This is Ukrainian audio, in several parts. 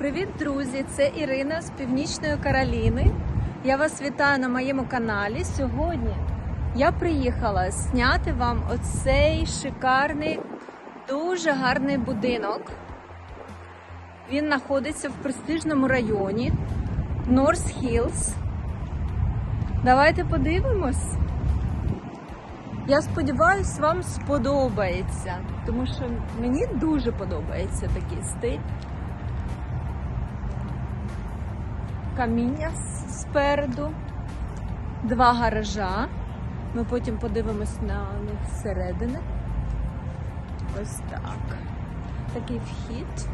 Привіт, друзі! Це Ірина з Північної Кароліни. Я вас вітаю на моєму каналі. Сьогодні я приїхала зняти вам оцей шикарний, дуже гарний будинок. Він знаходиться в престижному районі Норс Хіллз. Давайте подивимось. Я сподіваюся, вам сподобається, тому що мені дуже подобається такий стиль. Каміння спереду, два гаража. Ми потім подивимось на них зсередини. Ось так. Такий вхід.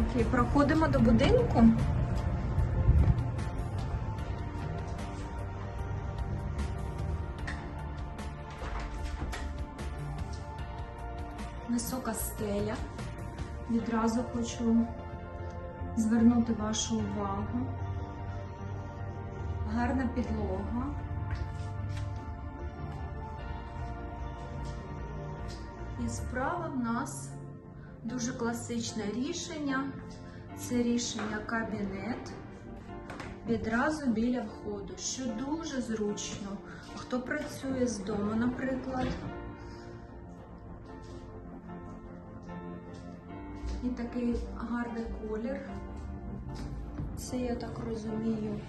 Окей, проходимо до будинку. Висока. Відразу хочу звернути вашу увагу. Гарна підлога. І справа в нас дуже класичне рішення. Це рішення кабінет відразу біля входу, що дуже зручно. Хто працює з дому, наприклад. І такий гарний колір. Це, я так розумію,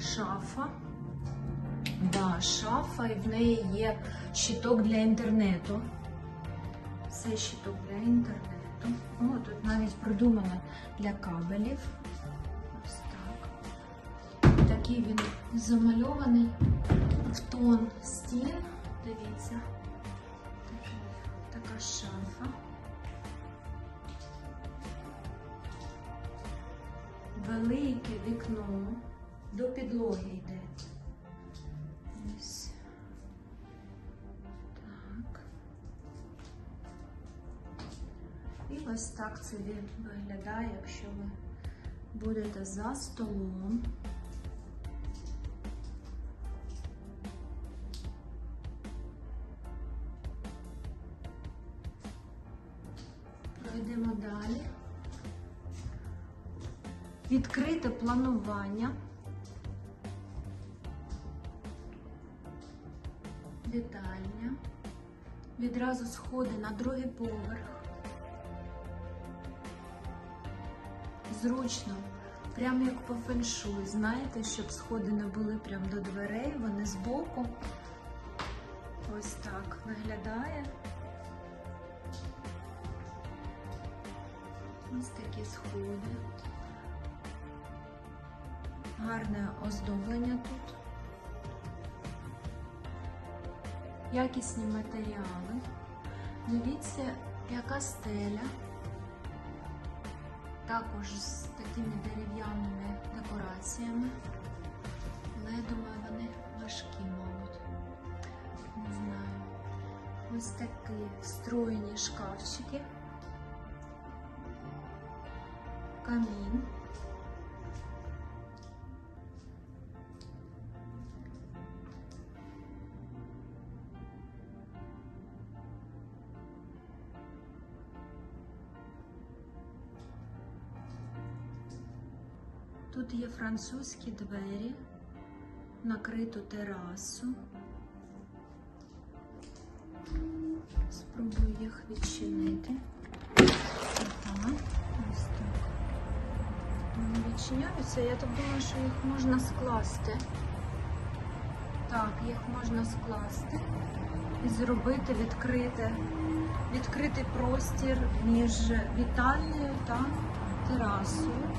шафа. Да, шафа, і в неї є щиток для інтернету. Це щиток для інтернету. О, тут навіть придумано для кабелів. Ось так. Такий він замальований в тон стін. Дивіться. Така шафа. Велике вікно до підлоги йде. Ось. Так. І ось так це виглядає, якщо ви будете за столом. Відкрите планування. Вітальня. Відразу сходи на другий поверх. Зручно, прямо як по феншуй. Знаєте, щоб сходи не були прямо до дверей, вони збоку. Ось так виглядає. Ось такі сходи. Гарне оздоблення тут. Якісні матеріали. Дивіться, яка стеля. Також з такими дерев'яними декораціями. Але я думаю, вони важкі, мабуть. Не знаю. Ось такі встроєні шкафчики. Камін. Тут є французькі двері, накриту терасу. Спробую їх відчинити. Ось так. Вони відчиняються. Я так думаю, що їх можна скласти. Так, їх можна скласти і зробити відкрите, відкритий простір між вітальнею та терасою.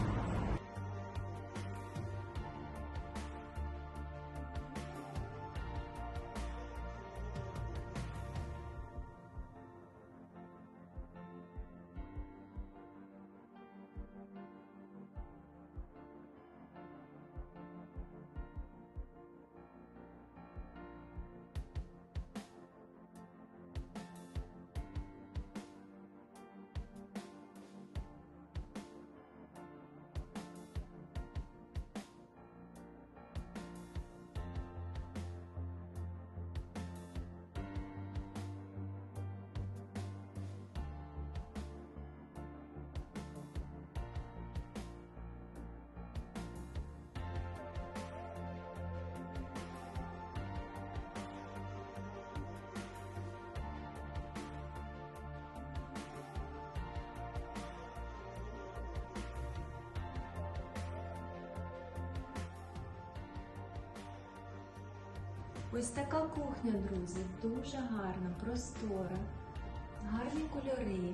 Ось така кухня, друзі, дуже гарна, простора, гарні кольори.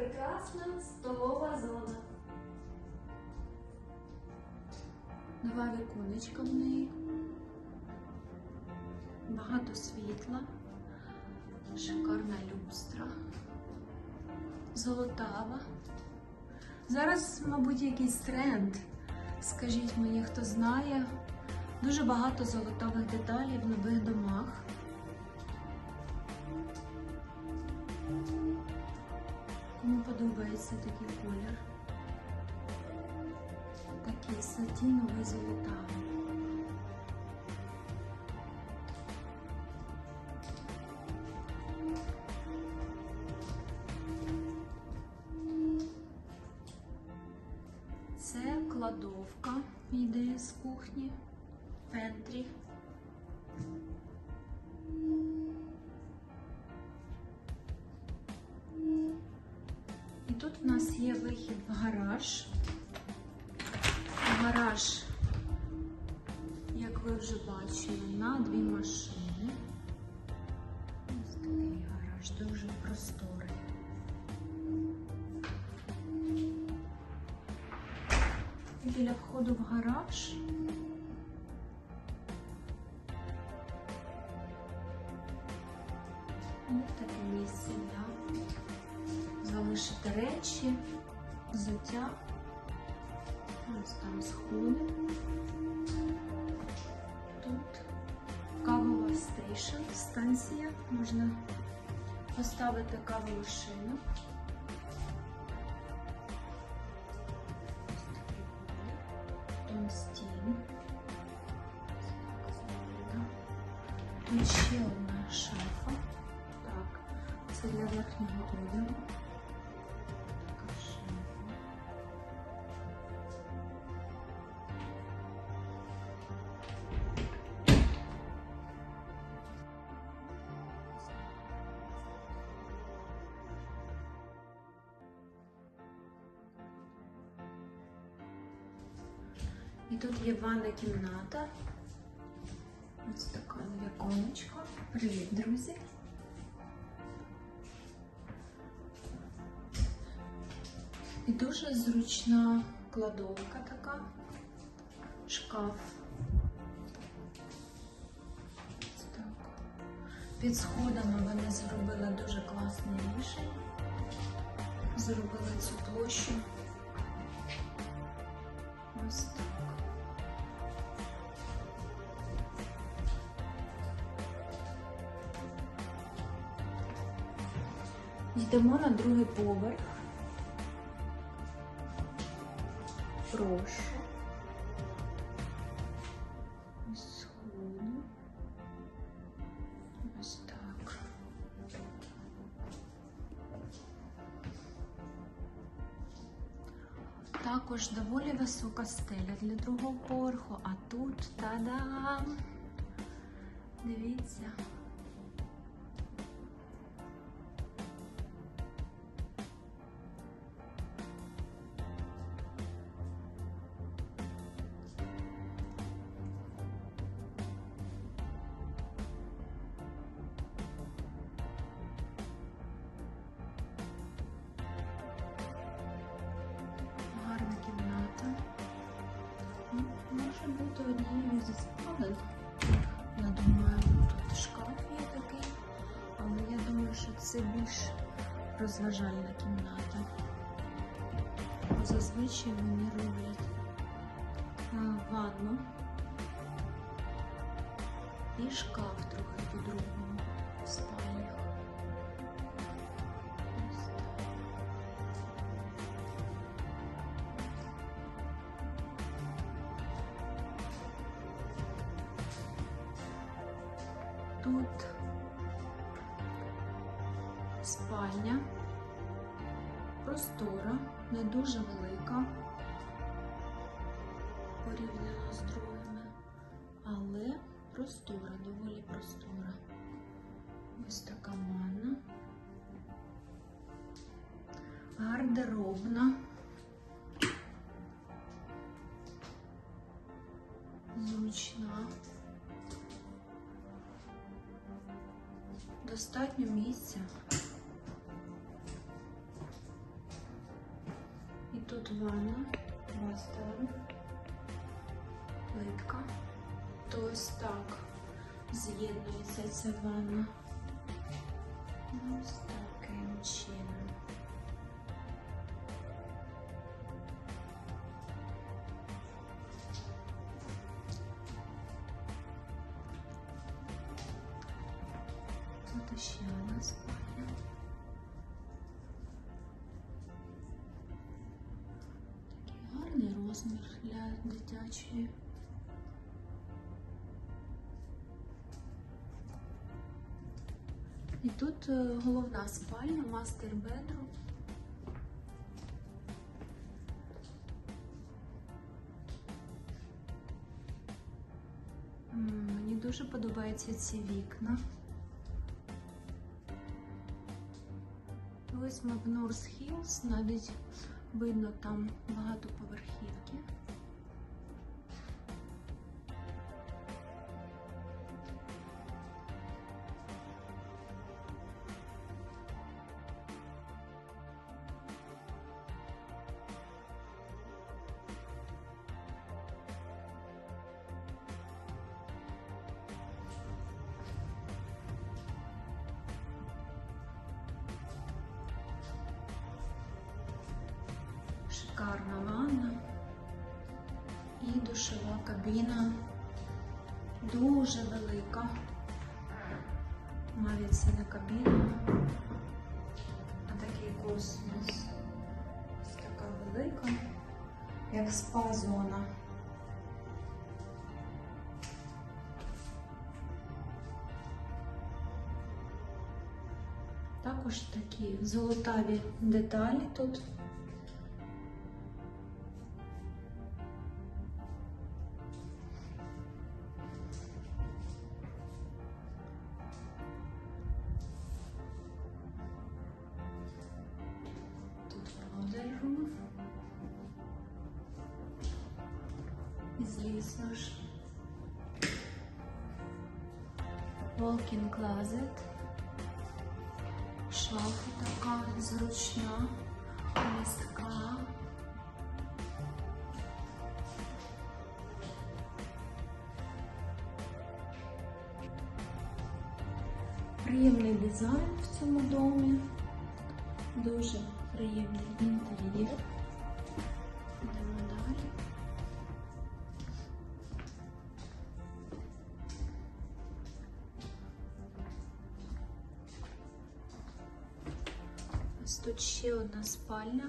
Прекрасна столова зона. Два віконечка в неї. Багато світла, шикарна люстра, золотава. Зараз, мабуть, якийсь тренд. Скажіть мені, хто знає. Дуже багато золотавих деталей в нових домах. Подобається такий колір? Такий сатіновий золотавий. Це кладовка йде з кухні, пентрі. Гараж. Гараж, як ви вже бачили, на дві машини. Ось такий гараж, дуже просторий. Біля входу в гараж. Ось таке місце для залишити речі, взуття. Ось там сходи. Тут кавова стейшн, станція. Можна поставити кавову шину. Так зроблено. Тут ще одна шафа. Так, це для верхнього одягу. Тут є ванна кімната. Ось така віконечко. Привіт, друзі! І дуже зручна кладовка така, шкаф. Ось так. Під сходами вони зробили дуже класне рішення. Зробили цю площу. Ось так. Йдемо на другий поверх. Прошу. Сходу. Ось так. Також доволі висока стеля для другого поверху, а тут та-дам! Дивіться. Зі спалень. Я думаю, тут шкаф є такий, але я думаю, що це більш розважальна кімната. Зазвичай вони роблять ванну і шкаф трохи по-другому тут спальня, простора, не дуже велика порівняно з другими, але простора, доволі простора. Ось така ванна. Гардеробна. Достатньо місця. І тут ванна, два плитка. То ось так з'єднується ця ванна. Ось таким чином. Дитячої. І тут е, головна спальня, мастер бедрум. Мені дуже подобаються ці вікна. Ось ми в Норс Хіллз, навіть видно там багатоповерхівки. Шикарна ванна і душова кабіна дуже велика. Навіть це не кабіна, а такий космос. Ось така велика, як спа-зона. Також такі золотаві деталі тут. Walk-in closet. Шафа така зручна, містка. Приємний дизайн в цьому домі. Дуже приємний інтер'єр. Спальня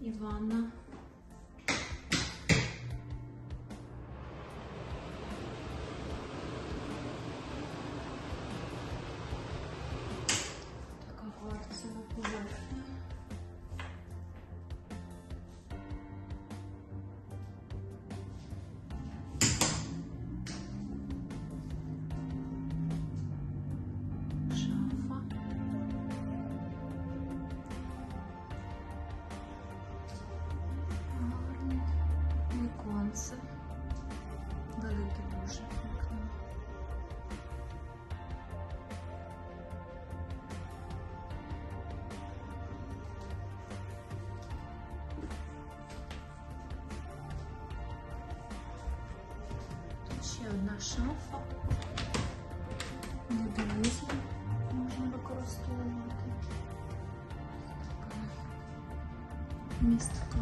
і ванна. Велике дуже вікно. Тут ще одна шафа. Де білизну можна використовувати. Така містка.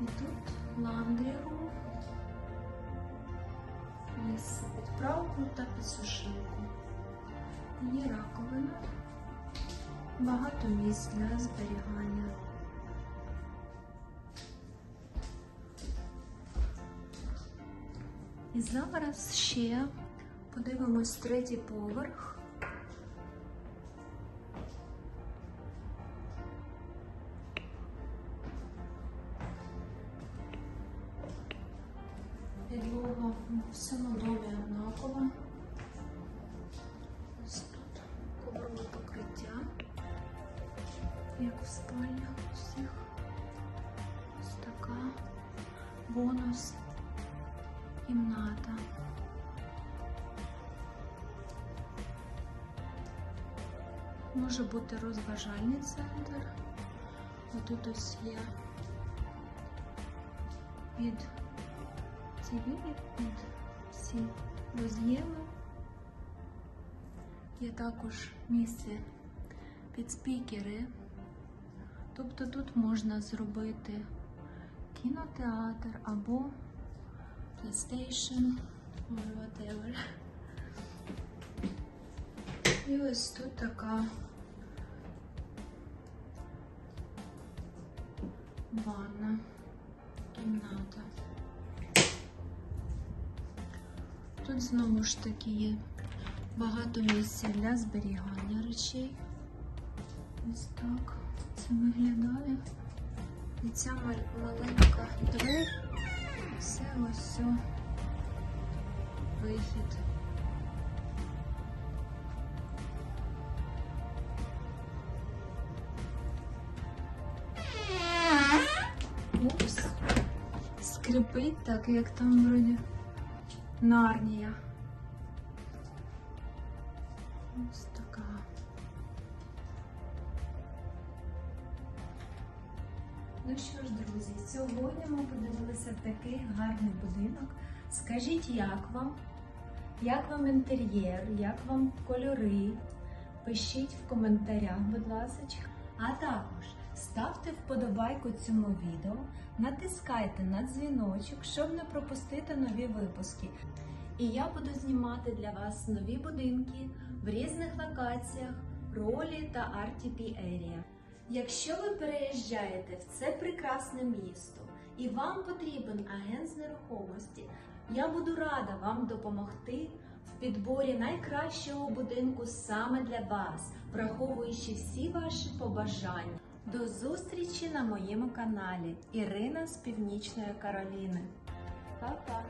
І тут ландрі рум. Під та підсушилку. Є раковина. Багато місць для зберігання. І зараз ще подивимось третій поверх. Підлога всьому домі однакова. Ось тут коврове покриття, як в спальнях усіх. Ось така бонус кімната. Може бути розважальний центр. Отут ось є під ТВ, під всі роз'єми. Є також місце під спікери. Тобто тут можна зробити кінотеатр або PlayStation whatever. І ось тут така ванна кімната. Тут знову ж таки є багато місця для зберігання речей. Ось так це виглядає. І ця маленька двері, це ось все вихід. Упс. Скрипить так, як там вроді Нарнія. Ось така. Ну що ж, друзі, сьогодні ми подивилися такий гарний будинок. Скажіть, як вам? Як вам інтер'єр, як вам кольори? Пишіть в коментарях, будь ласка. А також ставте вподобайку цьому відео, натискайте на дзвіночок, щоб не пропустити нові випуски. І я буду знімати для вас нові будинки в різних локаціях, ролі та RTP Area. Якщо ви переїжджаєте в це прекрасне місто і вам потрібен агент з нерухомості, я буду рада вам допомогти в підборі найкращого будинку саме для вас, враховуючи всі ваші побажання. До зустрічі на моєму каналі Ірина з Північної Кароліни. Па-па!